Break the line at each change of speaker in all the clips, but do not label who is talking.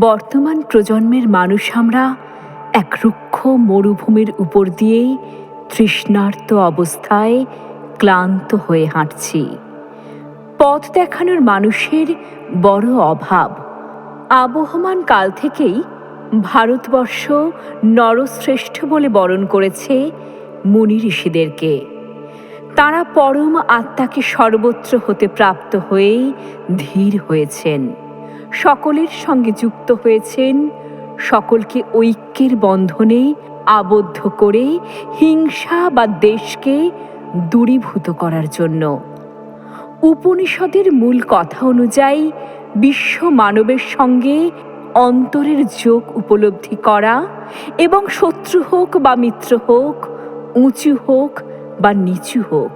বর্তমান প্রজন্মের মানুষ আমরা এক রুক্ষ মরুভূমির উপর দিয়েই তৃষ্ণার্ত অবস্থায় ক্লান্ত হয়ে হাঁটছি। পথ দেখানোর মানুষের বড় অভাব। আবহমান কাল থেকেই ভারতবর্ষ নরশ্রেষ্ঠ বলে বরণ করেছে মুনি ঋষিদেরকে। তারা পরম আত্মাকে সর্বত্র হতে প্রাপ্ত হয়েই ধীর হয়েছেন। সকলের সঙ্গে যুক্ত হয়েছেন। সকলকে ঐক্যের বন্ধনে আবদ্ধ করে হিংসা বা দেশকে দূরীভূত করার জন্য। উপনিষদের মূল কথা অনুযায়ী বিশ্ব মানবের সঙ্গে অন্তরের যোগ উপলব্ধি করা এবং শত্রু হোক বা মিত্র হোক, উঁচু হোক বা নিচু হোক,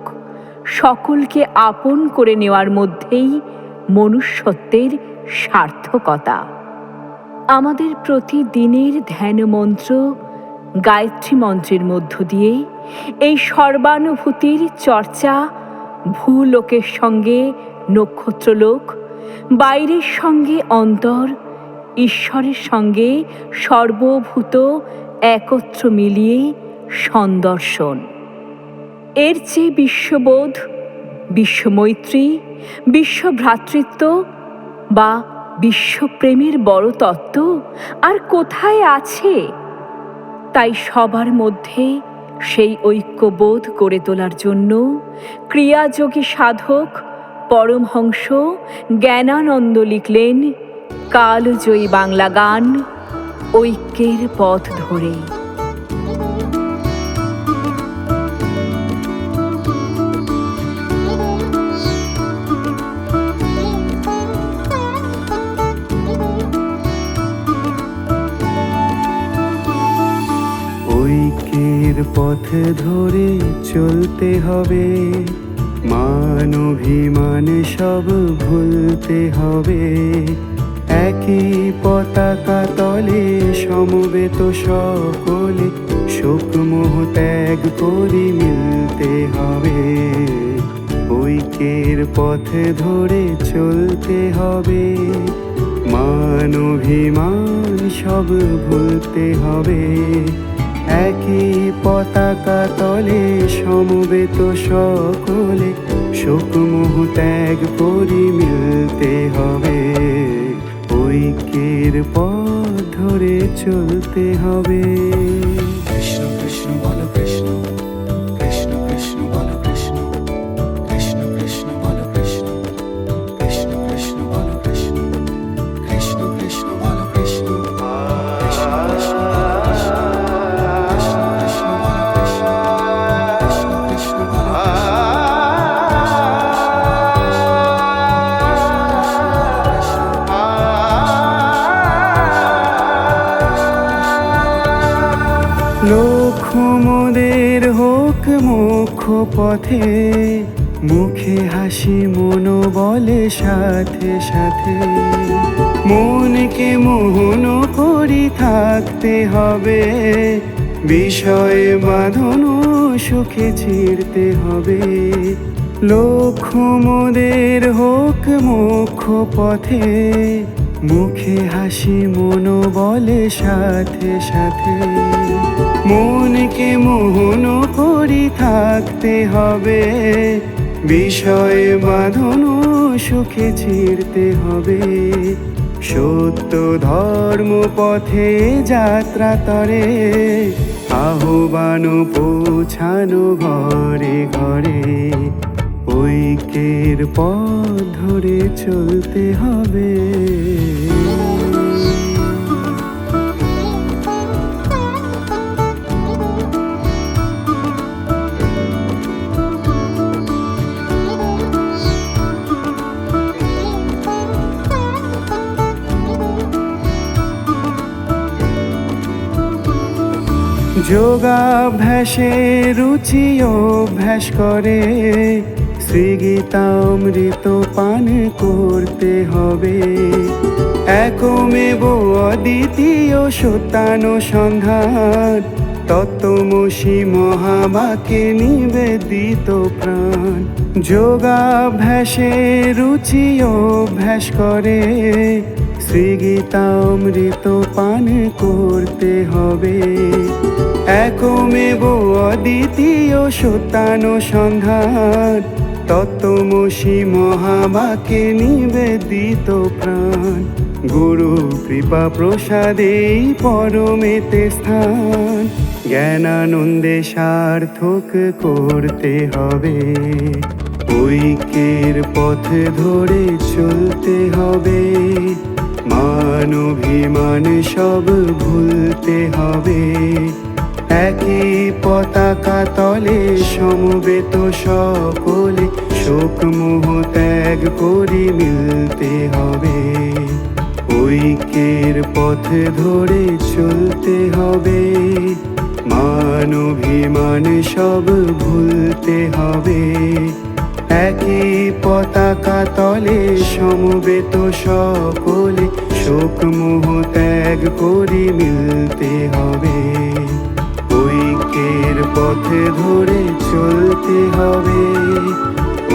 সকলকে আপন করে নেওয়ার মধ্যেই মনুষ্যত্বের সার্থকতা। আমাদের প্রতিদিনের ধ্যান মন্ত্র গায়ত্রী মন্ত্রের মধ্য দিয়ে এই সর্বানুভূতির চর্চা ভূলোকের সঙ্গে, নক্ষত্রলোক, বাইরের সঙ্গে অন্তর, ঈশ্বরের সঙ্গে সর্বভূত একত্র মিলিয়ে সন্দর্শন। এর চেয়ে বিশ্ববোধ, বিশ্বমৈত্রী, বিশ্বভ্রাতৃত্ব বা বিশ্বপ্রেমের বড় তত্ত্ব? আর কোথায় আছে? তাই সবার মধ্যে সেই ঐক্যবোধ গড়ে তোলার জন্য ক্রিয়াযোগী সাধক, পরমহংস, জ্ঞানানন্দ লিখলেন কালজয়ী বাংলা গান, ঐক্যের পথ ধরে।
ঐক্যের পথ ধরে চলতে হবে। মান অভিমান সব ভুলতে হবে। একই পতাকা তলে সমবেত সকলে শোক মোহ ত্যাগ করে মিলতে হবে। ঐক্যের পথে ধরে চলতে হবে। মান অভিমান সব ভুলতে হবে। একই পতাকা তলে সমবেত সকলে শোক মোহ ত্যাগ করি মিলতে হবে। ঐক্যের পথ ধরে চলতে হবে। লক্ষ মোদের হোক মুখ পথে, মুখে হাসি মন বলে সাথে সাথে। মনকে মোহন করি থাকতে হবে, বিষয়ে বাঁধন সুখে ছিড়তে হবে। লক্ষ মোদের হোক মুখ পথে মুখে হাসি মন বলে সাথে সাথে। মনকে মোহন করি থাকতে হবে। বিষয়ে বাঁধন সুখে ছিড়তে হবে। সত্য ধর্ম পথে যাত্রা তরে। আহ্বান পৌঁছানো ঘরে ঘরে। ঐক্যের পথ ধরে চলতে হবে। যোগাভ্যাসে রুচি অভ্যাস করে শ্রীগীতামৃত পান করতে হবে। একমেব অদ্বিতীয় সত্যানুসন্ধান তত্ত্বমসি মহাবাকে নিবেদিত প্রাণ। যোগাভ্যাসে রুচি অভ্যাস করে। শ্রীগীতামৃত পান করতে হবে। একমেব অদ্বিতীয় সত্যানুসন্ধান তত্ত্বমসি মহাবাকে নিবেদিত প্রাণ। গুরু কৃপা প্রসাদেই পরমেতে স্থান। জ্ঞানানন্দে সার্থক করতে হবে। ঐক্যের পথ ধরে চলতে হবে। মান অভিমান সব ভুলতে হবে। একই পতাকা তলে সমবেত সকলে শোক মোহ ত্যাগ করি মিলতে হবে। ঐক্যের পথ ধরে চলতে হবে। মান অভিমান সব ভুলতে হবে। একই পতাকা তলে সমবেত সকলে শোক মোহ ত্যাগ করি মিলতে হবে। পথে ধরে চলতে হবে।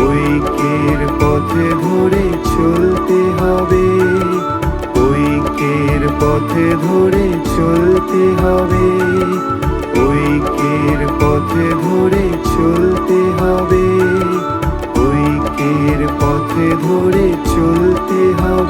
ঐক্যের পথে ধরে চলতে হবে। ঐক্যের পথে ধরে চলতে হবে। ঐক্যের পথে ধরে চলতে হবে। ঐক্যের পথে ধরে চলতে হবে।